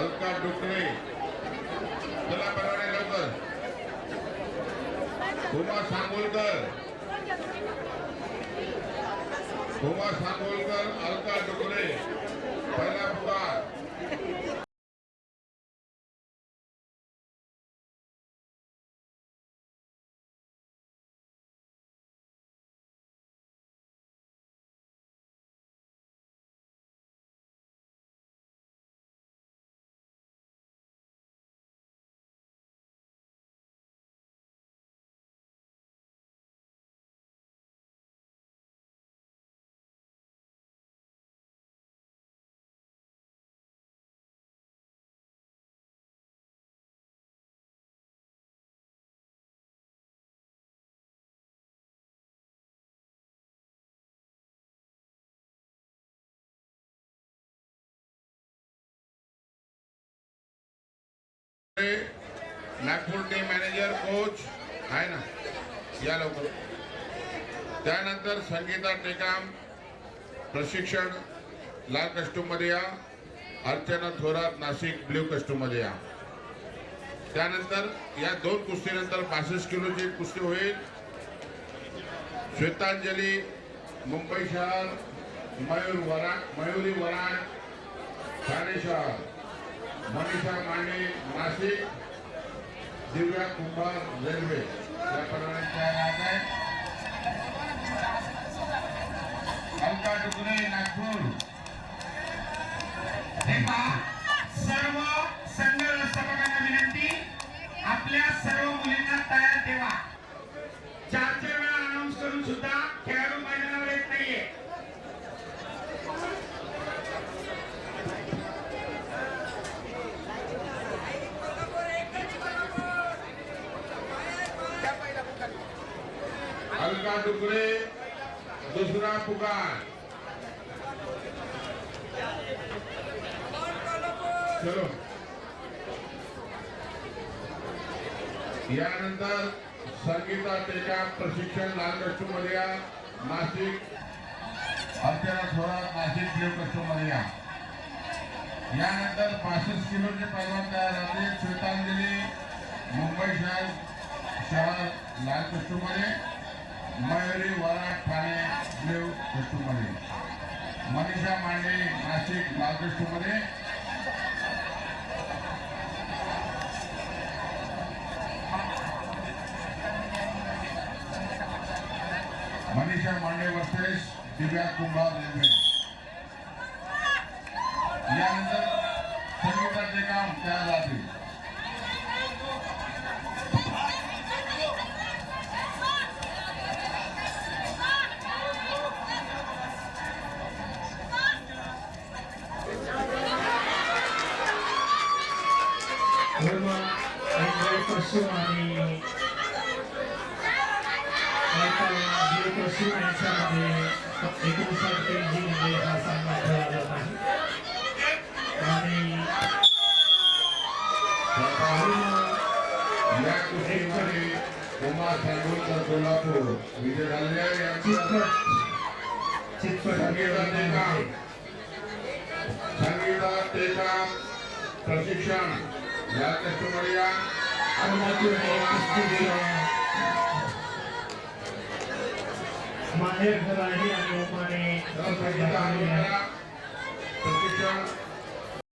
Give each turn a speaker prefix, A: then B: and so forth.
A: अलका डुकरे। चला परवाने लवकर। उमा सांगोलकर। उमा सांगोलकर अलका डुकरे। पहिला पुकार नागपूर टीम मॅनेजर कोच आहे ना? या लवकर. त्यानंतर संगीता टेकाम प्रशिक्षण लाल कस्टूममध्ये या. अर्चना थोरात नाशिक ब्ल्यू कस्टूममध्ये या. त्यानंतर या दोन कुस्तीनंतर पासष्ट किलोची कुस्ती होईल. श्वेतांजली मुंबई शहर मयूर वरा मयुरी वराड ठाणे शहर. मनीषा माने नाशिक दिव्या कुंभार रेल्वे. या परवान्यांच्या राहत आहे? अलका डुकरे नागपूर. अलका डुकरे दुसरा पुकार. चलो. यानंतर संगीता टेका प्रशिक्षण लाल कस्टूममध्ये या नाशिक अर्चना थोरात नाशिक ब्ल्यू कस्टूममध्ये या यानंतर पासष्ट किलोचे पैलवान तयार होते श्वेतांजली मुंबई शहर शहर लाल कस्टूममध्ये मयुरी वराड ठाणे देव कस्टूम मनीषा मांडे नाशिक लालकृष्णमध्ये मनीषा मांडे वर्सेस दिव्या कुंभार रेल्वे. यानंतर संगीताचे काम त्या जातील
B: धर्म आणि पश्चिम आणि पश्चिम यांच्यामध्ये एकोणसाठमध्ये हा सामना खेळला जात आहे आणि
A: या कुस्तीमध्ये उमा सांगोलकर कोल्हापूर विजय झालेल्या आहे संगीता प्रशिक्षण या कस्टमर या
B: कोल्हापूर हे कुस्ती माहेर घर आहे